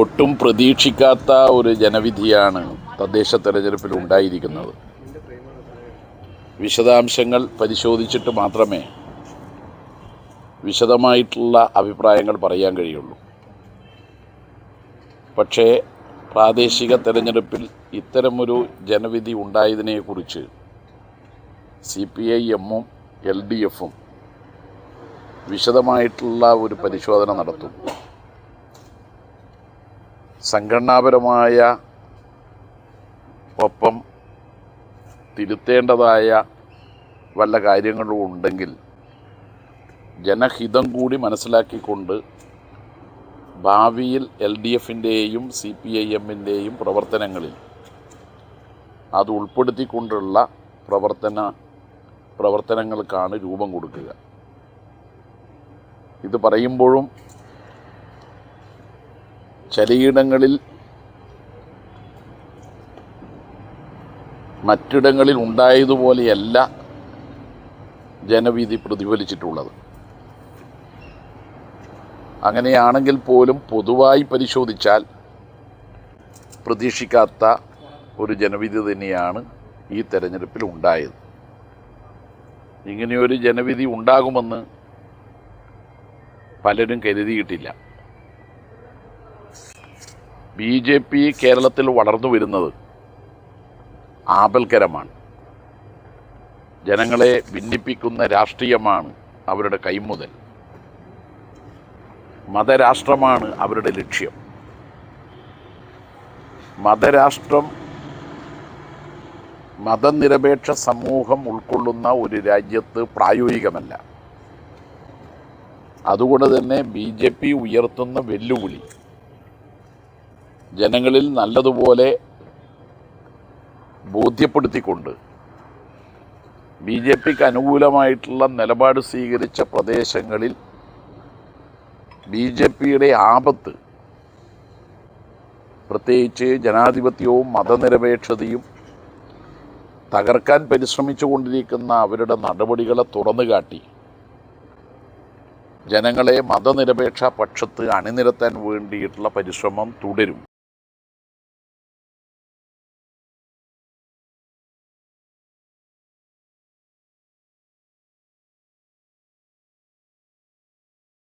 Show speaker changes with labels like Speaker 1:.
Speaker 1: ഒട്ടും പ്രതീക്ഷിക്കാത്ത ഒരു ജനവിധിയാണ് തദ്ദേശ തെരഞ്ഞെടുപ്പിൽ ഉണ്ടായിരിക്കുന്നത്. വിശദാംശങ്ങൾ പരിശോധിച്ചിട്ട് മാത്രമേ വിശദമായിട്ടുള്ള അഭിപ്രായങ്ങൾ പറയാൻ കഴിയുള്ളൂ. പക്ഷേ പ്രാദേശിക തെരഞ്ഞെടുപ്പിൽ ഇത്തരമൊരു ജനവിധി ഉണ്ടായതിനെക്കുറിച്ച് സി പി ഐ എമ്മും എൽ ഡി എഫും വിശദമായിട്ടുള്ള ഒരു പരിശോധന നടത്തും. സംഘടനാപരമായ ഒപ്പം തിരുത്തേണ്ടതായ വല്ല കാര്യങ്ങളും ഉണ്ടെങ്കിൽ ജനഹിതം കൂടി മനസ്സിലാക്കിക്കൊണ്ട് ഭാവിയിൽ എൽ ഡി എഫിന്റെയും സി പി ഐ എമ്മിന്റെയും പ്രവർത്തനങ്ങളിൽ അത് ഉൾപ്പെടുത്തിക്കൊണ്ടുള്ള പ്രവർത്തന പ്രവർത്തനങ്ങൾക്കാണ് രൂപം കൊടുക്കുക. ഇത് പറയുമ്പോഴും ചിലയിടങ്ങളിൽ മറ്റിടങ്ങളിൽ ഉണ്ടായതുപോലെയല്ല ജനവിധി പ്രതിഫലിച്ചിട്ടുള്ളത്. അങ്ങനെയാണെങ്കിൽ പോലും പൊതുവായി പരിശോധിച്ചാൽ പ്രതീക്ഷിക്കാത്ത ഒരു ജനവിധി തന്നെയാണ് ഈ തെരഞ്ഞെടുപ്പിൽ ഉണ്ടായത്. ഇങ്ങനെയൊരു ജനവിധി ഉണ്ടാകുമെന്ന് പലരും കരുതിയിട്ടില്ല. ബി ജെ പി കേരളത്തിൽ വളർന്നു വരുന്നത് ആപൽക്കരമാണ്. ജനങ്ങളെ ഭിന്നിപ്പിക്കുന്ന രാഷ്ട്രീയമാണ് അവരുടെ കൈമുതൽ. മതരാഷ്ട്രമാണ് അവരുടെ ലക്ഷ്യം. മതരാഷ്ട്രം മതനിരപേക്ഷ സമൂഹം ഉൾക്കൊള്ളുന്ന ഒരു രാജ്യത്ത് പ്രായോഗികമല്ല. അതുകൊണ്ട് തന്നെ ബി ജെ പി ഉയർത്തുന്ന വെല്ലുവിളി ജനങ്ങളിൽ നല്ലതുപോലെ ബോധ്യപ്പെടുത്തിക്കൊണ്ട് ബി ജെ പിക്ക് അനുകൂലമായിട്ടുള്ള നിലപാട് സ്വീകരിച്ച പ്രദേശങ്ങളിൽ ബി ജെ പിയുടെ ആപത്ത് പ്രത്യേകിച്ച് ജനാധിപത്യവും മതനിരപേക്ഷതയും തകർക്കാൻ പരിശ്രമിച്ചു കൊണ്ടിരിക്കുന്ന അവരുടെ നടപടികളെ തുറന്നു കാട്ടി ജനങ്ങളെ മതനിരപേക്ഷ പക്ഷത്ത് അണിനിരത്താൻ വേണ്ടിയിട്ടുള്ള പരിശ്രമം തുടരും.